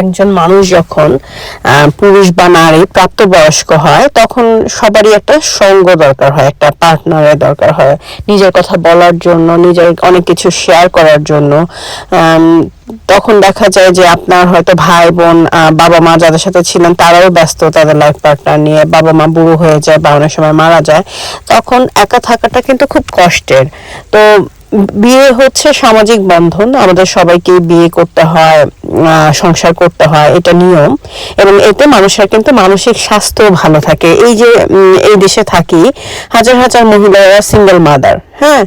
একজন মানুষ যখন পুরুষ বা নারী প্রাপ্তবয়স্ক হয়, তখন সবারই একটা সঙ্গ দরকার হয়, একটা পার্টনারের দরকার হয়। নিজের কথা বলার জন্য, নিজের অনেক কিছু শেয়ার করার জন্য। তখন দেখা যায় যে আপনার হয়তো ভাই, বোন বাবা মা যাদের সাথে ছিলেন, তারাও ব্যস্ত তাদের লাইফ পার্টনার নিয়ে। বাবা মা বুড়ো হয়ে যায় বা অনেক সময় মারা যায়, তখন একা থাকাটা কিন্তু খুব কষ্টের। তো বিয়ে হচ্ছে সামাজিক বন্ধন, আমাদের সবাইকে বিয়ে করতে হয় সংসার করতে হয়, এটা নিয়ম। এবং এতে মানুষের কিন্তু মানসিক স্বাস্থ্য ভালো থাকে। এই যে এই দেশে থাকি, হাজার হাজার মহিলারা সিঙ্গেল মাদার হ্যাঁ?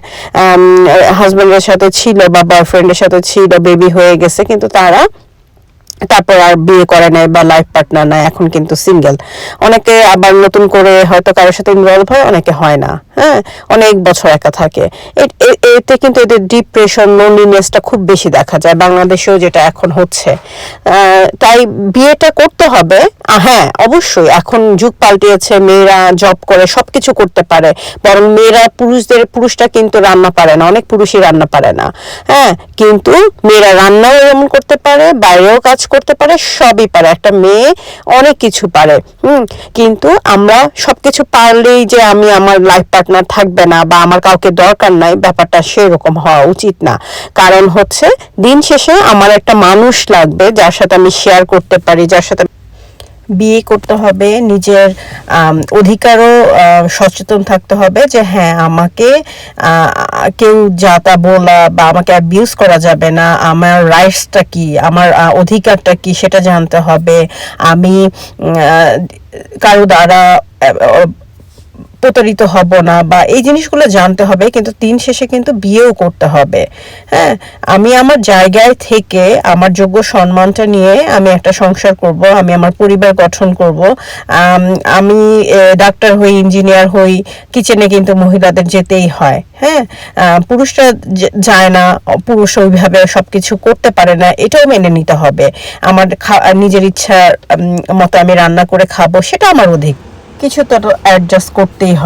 হাজব্যান্ডের সাথে ছিল বা বয়ফ্রেন্ডের সাথে ছিল বেবি হয়ে গেছে, কিন্তু তারা তারপর আর বিয়ে করে নেয় বা লাইফ পার্টনার নাই, এখন কিন্তু সিঙ্গেল অনেকে আবার নতুন করে হয়তো কারোর সাথে ইনভলভ হয়, অনেকে হয় না। হ্যাঁ অনেক বছর একা থাকে। এতে কিন্তু এদের ডিপ্রেশন লোনলিনেসটা খুব বেশি দেখা যায়, বাংলাদেশেও যেটা এখন হচ্ছে। তাই বিয়েটা করতে হবে। হ্যাঁ অবশ্যই, এখন যুগ পাল্টিয়েছে, মেয়েরা জব করে, সবকিছু করতে পারে। বরং মেয়েরা পুরুষদের, পুরুষটা কিন্তু রান্না পারে না, অনেক পুরুষই রান্না পারে না। হ্যাঁ কিন্তু মেয়েরা রান্নাও এমন করতে পারে, বাইরেও কাজ করতে পারে, সবই পারে। একটা মেয়ে অনেক কিছু পারে, হুম, কিন্তু আমরা সবকিছু পারলেই যে আমি আমার লাইফ পার্টনার থাকবে না বা আমার কাউকে দরকার নাই, ব্যাপারটা সেরকম হওয়া উচিত না। কারণ হচ্ছে, দিন শেষে আমার একটা মানুষ লাগবে যার সাথে আমি শেয়ার করতে পারি, যার সাথে বিয়ে করতে হবে, নিজের অধিকারও সচেতন থাকতে হবে যে হ্যাঁ আমাকে কেউ যা তা বলা বা আমাকে অ্যাবিউজ করা যাবে না, আমার রাইটসটা কি, আমার অধিকারটা কি সেটা জানতে হবে। আমি কারও দ্বারা প্রতারিত হব না বা এই জিনিসগুলো জানতে হবে, কিন্তু দিন শেষে কিন্তু বিয়েও করতে হবে। হ্যাঁ আমি আমার জায়গায় থেকে আমার যোগ্য সম্মানটা নিয়ে আমি একটা সংসার করব, আমি আমার পরিবার গঠন করব। আমি ডাক্তার হই, ইঞ্জিনিয়ার হই, কিচেনে কিন্তু মহিলাদের যেতেই হয়। হ্যাঁ পুরুষরা যায় না, পুরুষ ওইভাবে সবকিছু করতে পারে না, এটাও মেনে নিতে হবে। আমার নিজের ইচ্ছা মতো আমি রান্না করে খাব, সেটা আমার অধিক। কিছু তো অ্যাডজাস্ট করতেই হবে।